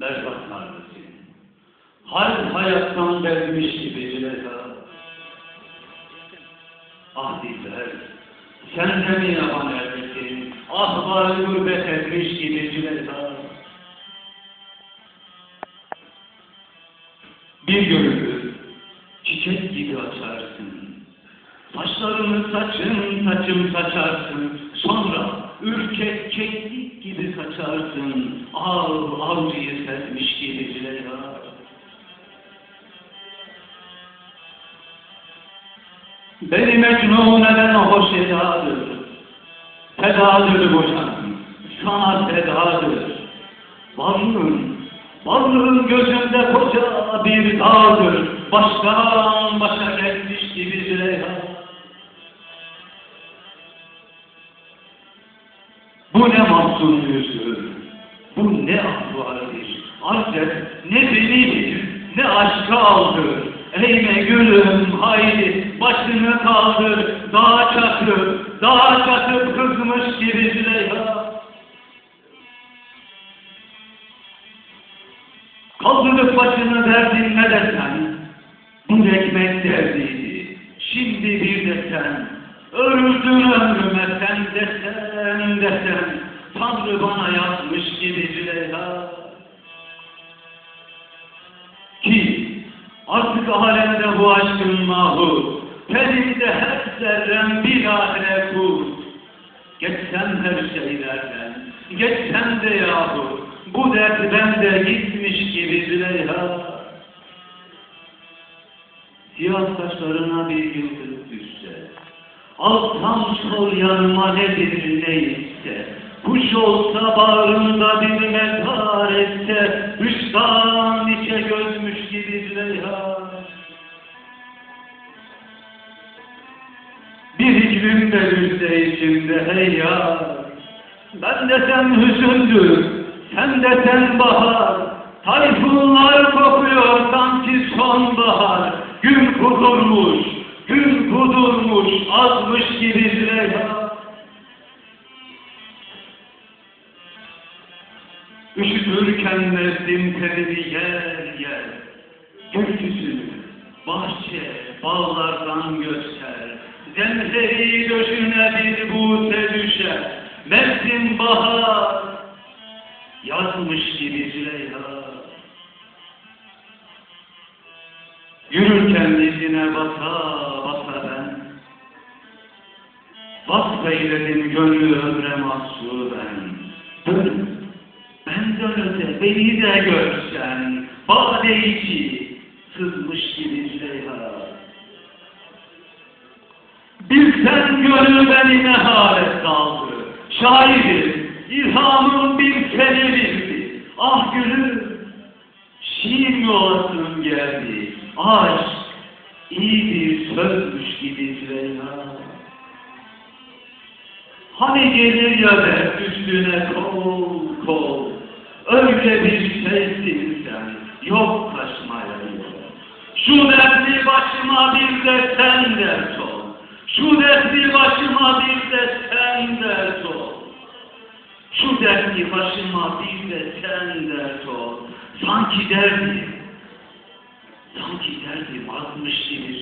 berbatlardı seni. Hal hayattan gelmiş gibi Züleyha. Ah Dilber, sen de mi yaban erdesin? Ah var gurbet etmiş gibi Züleyha. Bir gönüllü çiçek gibi açarsın. Saçlarını saçın saçım saçarsın. Sonra ürkek keklik gibi kaçarsın. Av avcıyı sermiş Beni mecnun eden hoş edadır. Fedadır canım. Sana fedadır. Varlığın, varlığın gözünde koca bir dağdır. Baştan başa gelmiş gibi Züleyha. Bu ne mahzun yüzü, bu ne ahvalidir. Ancak ne benidir, ne aşka aldır. Eğme gülüm haydi başını kaldır. Dağa çatıp, dağa çatıp kızmış gibi Züleyha. Kaldırıp başını derdin ne desen, bir ekmek derdiydi. Şimdi bir desen, öldün ömrüme sen desen desen, Tanrı bana yazmış gibi Züleyha. Ki artık alemde bu aşkın mahur, Pelinde her zerrem bir ahire kur. Geçsem her şeylerden, geçsem de yahu, bu dert bende gitmiş gibi Züleyha. Siyah saçlarına bir yıldız düşse, alsam sol yanıma nedir neyse, kuş olsa bağrında bir Bir hicrim de düşse içimde hey ya, ben desem hüzündür, sen desen bahar, tayfunlar kokuyor sanki sonbahar, gün kudurmuş, gün kudurmuş, azmış gibi Züleyha. Üşütürken nefsim terini yer yer, gökyüzü, bahçe, bağlardan göster, zemzeri döşüne bir buse düşer, mevsim bahar, yazmış gibi Züleyha. Yürürken dizine basa basa ben, Vasfeyledim gönlü ömre mahsuben. Dön, benden öte beni de görsen, Bade içi sızmış gibi Züleyha. Bilsen beni ne hale saldı, şairim, ilhamım bir senedirdi. Ah gülüm, şiir yolasım geldi, aşk iyi bir sözmüş gibi Züleyha. Hani gelir ya dert üstüne kol kol, öyle bir şeysin sen, yok kaçmaya yok. Şu dertli başıma bir de sen dert ol, dertli başıma bir de sen dert ol. Şu dertli başıma bir de sen dert ol. Sanki derdim, sanki derdim azmış gibi